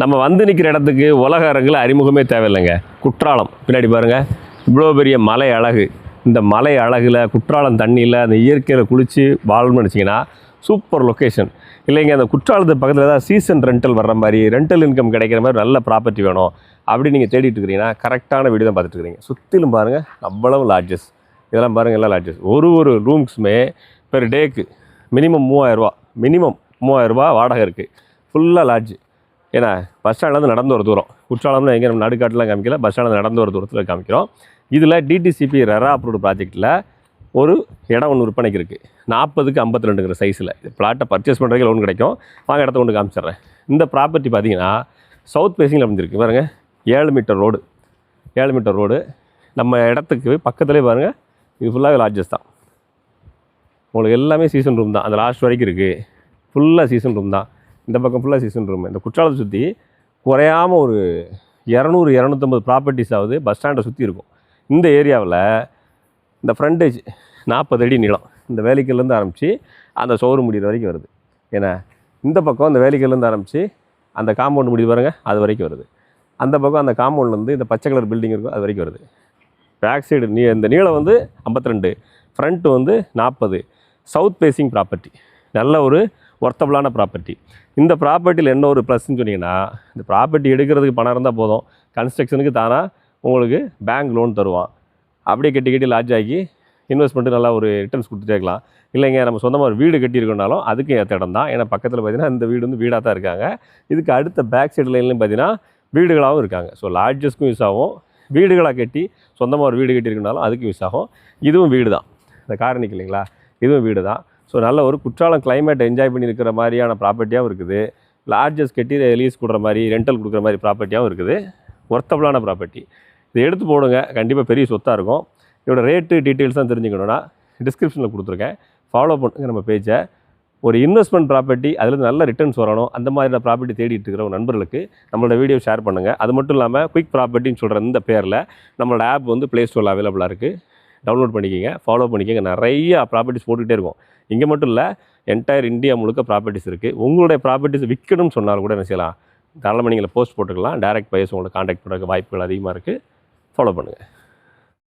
நம்ம வந்து நிற்கிற இடத்துக்கு உலக அரங்கில் அறிமுகமே தேவையில்லைங்க. குற்றாலம். பின்னாடி பாருங்கள் இவ்வளோ பெரிய மலை அழகு. இந்த மலை அழகில் குற்றாலம் தண்ணியில் அந்த இயற்கையில் குளித்து வாழணும்னு நினச்சிங்கன்னா சூப்பர் லொக்கேஷன் இல்லைங்க அந்த குற்றாலத்து பக்கத்தில் ஏதாவது சீசன் ரெண்டல் வர்ற மாதிரி ரெண்டல் இன்கம் கிடைக்கிற மாதிரி நல்ல ப்ராப்பர்ட்டி வேணும் அப்படி நீங்கள் தேடிட்டு இருக்கிறீங்கன்னா கரெக்டான வீடு தான் பார்த்துட்டு இருக்கிறீங்க. சுற்றிலும் பாருங்கள் அவ்வளவு லாட்ஜஸ் இதெல்லாம் பாருங்கள் எல்லாம் லாட்ஜஸ் ஒரு ஒரு ரூம்ஸுமே பெர் டேக்கு மினிமம் மூவாயிரரூவா மினிமம் மூவாயிரரூபா வாடகை இருக்குது ஃபுல்லாக லாட்ஜ் ஏன்னா பஸ் ஸ்டாண்ட்லேருந்து நடந்து ஒரு தூரம். குற்றாலம்னு எங்கே நம்ம நடுக்காட்டெலாம் காமிக்கல பஸ் ஸ்டாண்ட் நடந்து ஒரு தூரத்தில் காமிக்கிறோம். இதில் டிடிசிபி ரெரா அப்ரூவ்டு ப்ராஜெக்ட்டில் ஒரு இடம் ஒன்று விற்பனைக்கு இருக்குது நாற்பதுக்கு ஐம்பத்தி ரெண்டுங்கிற சைஸில் பிளாட்டை பர்ச்சேஸ் பண்ணுறதுக்கு லோன் கிடைக்கும். வாங்க இடத்த கொண்டு காமிச்சிட்றேன். இந்த ப்ராப்பர்ட்டி பார்த்தீங்கன்னா சவுத் பேசிங்கில் அமைஞ்சிருக்கு. பாருங்க ஏழு மீட்டர் ரோடு ஏழு மீட்டர் ரோடு நம்ம இடத்துக்கு பக்கத்துலேயே பாருங்கள் இது ஃபுல்லாகவே லாட்ஜஸ் தான். உங்களுக்கு எல்லாமே சீசன் ரூம் தான். அந்த லாஸ்ட் வரைக்கும் இருக்குது ஃபுல்லாக சீசன் ரூம் தான். இந்த பக்கம் ஃபுல்லாக சீசன் ரூம் இந்த குற்றாலத்தை சுற்றி குறையாமல் ஒரு இரநூறு இரநூத்தம்பது ப்ராப்பர்ட்டிஸ் ஆகுது பஸ் ஸ்டாண்டை சுற்றி இருக்கும். இந்த ஏரியாவில் இந்த ஃப்ரண்டேஜ் நாற்பது அடி நீளம். இந்த வேலைக்கல்லேருந்து ஆரம்பித்து அந்த சோறு முடிகிற வரைக்கும் வருது. ஏன்னா இந்த பக்கம் அந்த வேலிக்கல்லேருந்து ஆரம்பித்து அந்த காம்பவுண்ட் முடி பாருங்கள் அது வரைக்கும் வருது. அந்த பக்கம் அந்த காம்பவுண்ட்லேருந்து இந்த பச்சை கலர் பில்டிங் இருக்கும் அது வரைக்கும் வருது. பேக் சைடு நீ இந்த நீளம் வந்து ஐம்பத்தி ரெண்டு ஃப்ரண்ட்டு வந்து நாற்பது சவுத் பேசிங் ப்ராப்பர்ட்டி நல்ல ஒரு ஒர்த்தபுளான ப்ராப்பர்ட்டி இந்த ப்ராப்பர்ட்டியில் என்ன ஒரு ப்ளஸ்ன்னு சொன்னீங்கன்னா இந்த ப்ராப்பர்ட்டி எடுக்கிறதுக்கு பணம் இருந்தால் போதும். கன்ஸ்ட்ரக்ஷனுக்கு தானாக உங்களுக்கு பேங்க் லோன் தருவான். அப்படியே கட்டி கட்டி லாட்ஜ் ஆகி இன்வெஸ்ட்மெண்ட்டு நல்லா ஒரு ரிட்டர்ன்ஸ் கொடுத்துட்டே இருக்கலாம். இல்லைங்க நம்ம சொந்தமாக ஒரு வீடு கட்டியிருக்கோம்னாலும் அதுக்கு ஏற்ற இடம் தான். ஏன்னா பக்கத்தில் பார்த்தீங்கன்னா இந்த வீடு வந்து வீடாக தான் இருக்காங்க. இதுக்கு அடுத்த பேக் சைடு லைன்லையும் பார்த்தீங்கன்னா வீடுகளாகவும் இருக்காங்க. ஸோ லாட்ஜஸ்க்கும் யூஸ் ஆகும். வீடுகளாக கட்டி சொந்தமாக ஒரு வீடு கட்டியிருக்கனாலும் அதுக்கு யூஸ் ஆகும். இதுவும் வீடு தான் இந்த காரணிக்கு இல்லைங்களா இதுவும் வீடு தான் ஸோ நல்ல ஒரு குற்றாலம் கிளைமேட் என்ஜாய் பண்ணி இருக்கிற மாதிரியான ப்ராப்பர்ட்டியாகவும் இருக்குது. லார்ஜஸ்ட் கட்டி லீஸ் கொடுக்குற மாதிரி ரெண்டல் கொடுக்குற மாதிரி ப்ராப்பர்ட்டியாகவும் இருக்குது. ஒர்த்தபிளான ப்ராப்பர்ட்டி இதை எடுத்து போடுங்க. கண்டிப்பாக பெரிய சொத்தாக இருக்கும். இதோட ரேட்டு டீட்டெயில்ஸ் தான் தெரிஞ்சுக்கணுன்னா டிஸ்கிரிப்ஷனில் கொடுத்துருக்கேன். ஃபாலோ பண்ணுங்க நம்ம பேஜை ஒரு இன்வெஸ்ட்மெண்ட் ப்ராப்பர்ட்டி அதுலேருந்து நல்ல ரிட்டர்ன்ஸ் வரணும். அந்த மாதிரியான ப்ராப்பர்ட்டி தேடிட்டு இருக்கிற ஒரு நண்பர்களுக்கு நம்மளோட வீடியோ ஷேர் பண்ணுங்கள் அது மட்டும் இல்லாமல் குயிக் ப்ராப்பர்ட்டின்னு சொல்கிற இந்த பேரில் நம்மளோட ஆப் வந்து ப்ளே ஸ்டோரில் அவைலபிளாக இருக்குது டவுன்லோட் பண்ணிக்கோங்க ஃபாலோ பண்ணிக்கோங்க. நிறைய ப்ராப்பர்ட்டிஸ் போட்டுக்கிட்டே இருக்கும். இங்கே மட்டும் இல்லை என்டையர் இந்தியா முழுக்க ப்ராப்பர்ட்டிஸ் இருக்குது உங்களுடைய ப்ராப்பர்ட்டிஸ் விற்கணும்னு சொன்னால் கூட என்ன செய்யலாம்? தாராளமாக நீங்கள் போஸ்ட் போட்டுக்கலாம். டேரக்ட் பையர்ஸ் உங்களை காண்டாக்ட் பண்ணுறதுக்கு வாய்ப்புகள் அதிகமாக இருக்குது ஃபாலோ பண்ணுங்கள்